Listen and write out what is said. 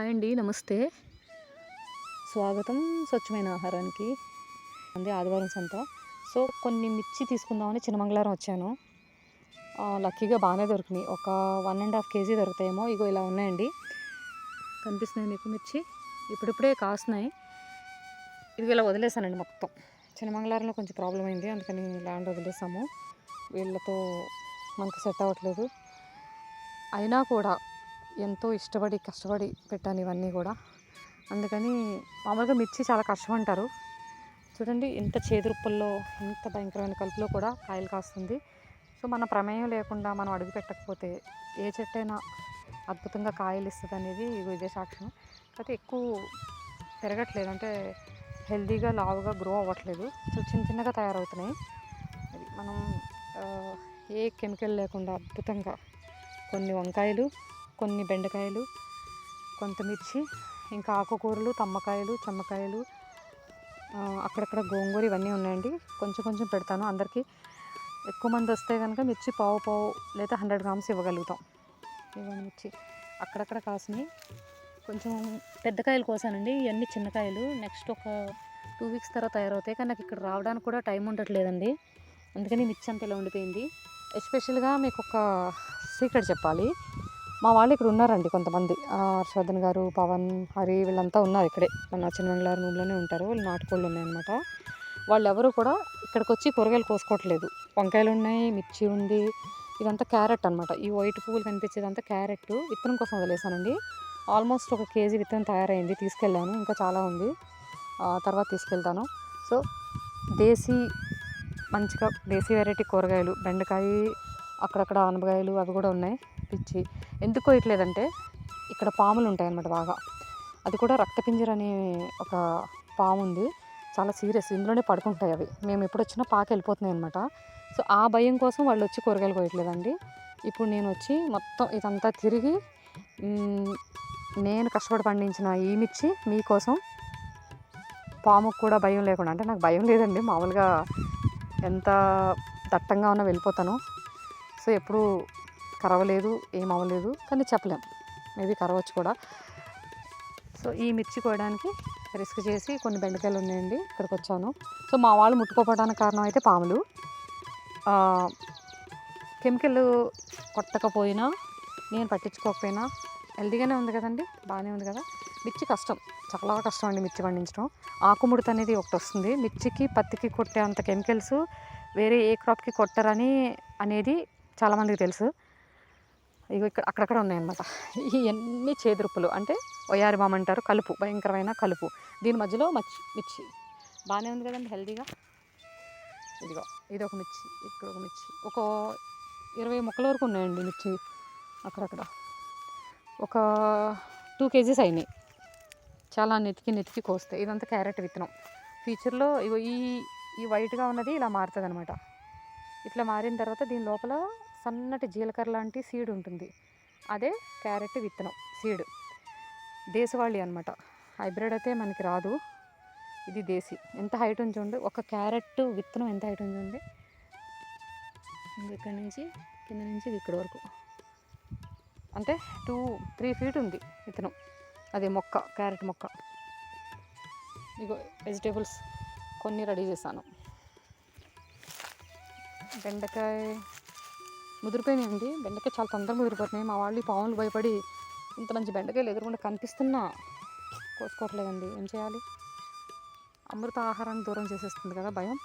Hi అండి నమస్తే. స్వాగతం స్వచ్ఛమైన ఆహారానికి. అంది ఆదివారం సంత. సో కొన్ని మిర్చి తీసుకుందామని చిన్నమంగళవారం వచ్చాను. లక్కీగా బాగానే దొరికినాయి. ఒక వన్ అండ్ హాఫ్ కేజీ దొరుకుతాయేమో. ఇగో ఇలా ఉన్నాయండి. కనిపిస్తున్నాయి మీకు మిర్చి? ఇప్పుడిప్పుడే కాస్తున్నాయి. ఇది ఇలా వదిలేసానండి మొత్తం. చిన్నమంగళవారంలో కొంచెం ప్రాబ్లం అయింది. అందుకని ల్యాండ్ వదిలేసాము. వీళ్ళతో మనకు సెట్ అవ్వట్లేదు. అయినా కూడా ఎంతో ఇష్టపడి కష్టపడి పెట్టాను ఇవన్నీ కూడా. అందుకని మామూలుగా మిర్చి చాలా కష్టం అంటారు చూడండి ఇంత చేదురుప్పుల్లో ఇంత భయంకరమైన కలుపులో కూడా కాయలు కాస్తుంది. సో మన ప్రమేయం లేకుండా మనం అడుగు పెట్టకపోతే ఏ చెట్టైనా అద్భుతంగా కాయలు ఇస్తుంది అనేది ఇదే సాక్ష్యం. కాకపోతే ఎక్కువ పెరగట్లేదు. అంటే హెల్దీగా లావుగా గ్రో అవ్వట్లేదు. సో చిన్న చిన్నగా తయారవుతున్నాయి. మనం ఏ కెమికల్ లేకుండా అద్భుతంగా కొన్ని వంకాయలు కొన్ని బెండకాయలు కొంత మిర్చి ఇంకా ఆకుకూరలు తమ్మకాయలు చెమ్మకాయలు అక్కడక్కడ గోంగూర ఇవన్నీ ఉన్నాయండి. కొంచెం కొంచెం పెడతాను. అందరికీ ఎక్కువ మంది వస్తే కనుక మిర్చి పావు పావు లేదా హండ్రెడ్ గ్రామ్స్ ఇవ్వగలుగుతాం. ఇవ్వండి మిర్చి. అక్కడక్కడ కాసినాయి కొంచెం పెద్ద కాయలు కోసానండి. ఇవన్నీ చిన్నకాయలు నెక్స్ట్ ఒక టూ వీక్స్ తర్వాత తయారవుతాయి. కానీ నాకు ఇక్కడ రావడానికి కూడా టైం ఉండట్లేదండి. అందుకని మిర్చి అంత ఇలా ఉండిపోయింది. ఎస్పెషల్గా మీకు ఒక సీక్రెట్ చెప్పాలి. మా వాళ్ళు ఇక్కడ ఉన్నారండి కొంతమంది. హర్షవర్ధన్ గారు పవన్ హరి వీళ్ళంతా ఉన్నారు ఇక్కడే. మన చిన్నమంగళారు రూమ్లోనే ఉంటారు. వాళ్ళు నాటుకోళ్ళు ఉన్నాయన్నమాట. వాళ్ళు ఎవరు కూడా ఇక్కడికి వచ్చి కూరగాయలు కోసుకోవట్లేదు. వంకాయలు ఉన్నాయి మిర్చి ఉంది. ఇదంతా క్యారెట్ అనమాట ఈ వైట్ పువ్వులు కనిపించేదంతా క్యారెట్. విత్తనం కోసం వదిలేసానండి ఆల్మోస్ట్ ఒక కేజీ విత్తనం తయారైంది. తీసుకెళ్ళాను. ఇంకా చాలా ఉంది. తర్వాత తీసుకెళ్తాను. సో దేశీ మంచిగా దేశీ వెరైటీ కూరగాయలు బెండకాయ అక్కడక్కడ ఆనపకాయలు అవి కూడా ఉన్నాయి. పిచ్చి. ఎందుకు కోయట్లేదంటే ఇక్కడ పాములు ఉంటాయి అన్నమాట బాగా. అది కూడా రక్తపింజర అనే ఒక పాము ఉంది చాలా సీరియస్ ఇందులోనే పడుకుంటాయి అవి. మేము ఎప్పుడు వచ్చినా పాక వెళ్ళిపోతున్నాయి అనమాట సో ఆ భయం కోసం వాళ్ళు వచ్చి కూరగాయలు కోయట్లేదండి ఇప్పుడు నేను వచ్చి మొత్తం ఇదంతా తిరిగి నేను కష్టపడి పండించిన ఈ మిర్చి మీకోసం పాముకు కూడా భయం లేకుండా అంటే నాకు భయం లేదండి. మామూలుగా ఎంత దట్టంగా ఉన్నా వెళ్ళిపోతాను. సో ఎప్పుడు కరవలేదు ఏమవ్వలేదు కానీ చెప్పలేం. మేబీ కరవచ్చు కూడా. సో ఈ మిర్చి కోయడానికి రిస్క్ చేసి కొన్ని బెండకాయలు ఉన్నాయండి ఇక్కడికి వచ్చాను సో మా వాళ్ళు ముట్టుకోపోవడానికి కారణం అయితే పాములు కెమికల్ కొట్టకపోయినా నేను పట్టించుకోకపోయినా హెల్దీగానే ఉంది కదండి బాగానే ఉంది కదా. మిర్చి కష్టం చాలా కష్టం అండి మిర్చి పండించడం. ఆకుముడత అనేది ఒకటి వస్తుంది. మిర్చికి పత్తికి కొట్టే అంత కెమికల్స్ వేరే ఏ క్రాప్కి కొట్టరని అనేది చాలామందికి తెలుసు. ఇగో ఇక్కడ అక్కడక్కడ ఉన్నాయన్నమాట. ఇవన్నీ చేదురుపులు అంటే ఒయారి బామ్ అంటారు కలుపు భయంకరమైన కలుపు. దీని మధ్యలో మచ్చి మిర్చి. బాగానే ఉంది కదండి హెల్దీగా? ఇదిగో ఇది ఒక మిర్చి ఇక్కడ ఒక మిర్చి. ఒక ఇరవై మొక్కల వరకు ఉన్నాయండి మిర్చి అక్కడక్కడ. ఒక టూ కేజీస్ అయినాయి. చాలా నెతికి నెతికి కోస్తాయి. ఇదంతా క్యారెట్ విత్తనం. ఫ్యూచర్లో ఇగో ఈ ఈ వైట్గా ఉన్నది ఇలా మారుతుంది అనమాట ఇట్లా మారిన తర్వాత దీని లోపల సన్నటి జీలకర్ర లాంటి సీడ్ ఉంటుంది. అదే క్యారెట్ విత్తనం సీడ్ దేశవాళీ అనమాట హైబ్రిడ్ అయితే మనకి రాదు. ఇది దేశీ. ఎంత హైట్ ఉంచండి ఒక క్యారెట్ విత్తనం ఎంత హైట్ చూడండి. ఇక్కడ నుంచి కింద నుంచి ఇక్కడ వరకు. అంటే టూ త్రీ ఫీట్ ఉంది విత్తనం. అది మొక్క క్యారెట్ మొక్క. ఇగో వెజిటేబుల్స్ కొన్ని రెడీ చేశాను. బెండకాయ ముదిరిపోయినాయండి బెండకాయ చాలా తొందరగా ముదిరిపోతున్నాయి. మా వాళ్ళు పాములు భయపడి ఇంత మంచి బెండకాయలు ఎదురుకుండా కనిపిస్తున్నా కోసుకోవట్లేదండి. ఏం చేయాలి? అమృత ఆహారాన్ని దూరం చేసేస్తుంది కదా భయం.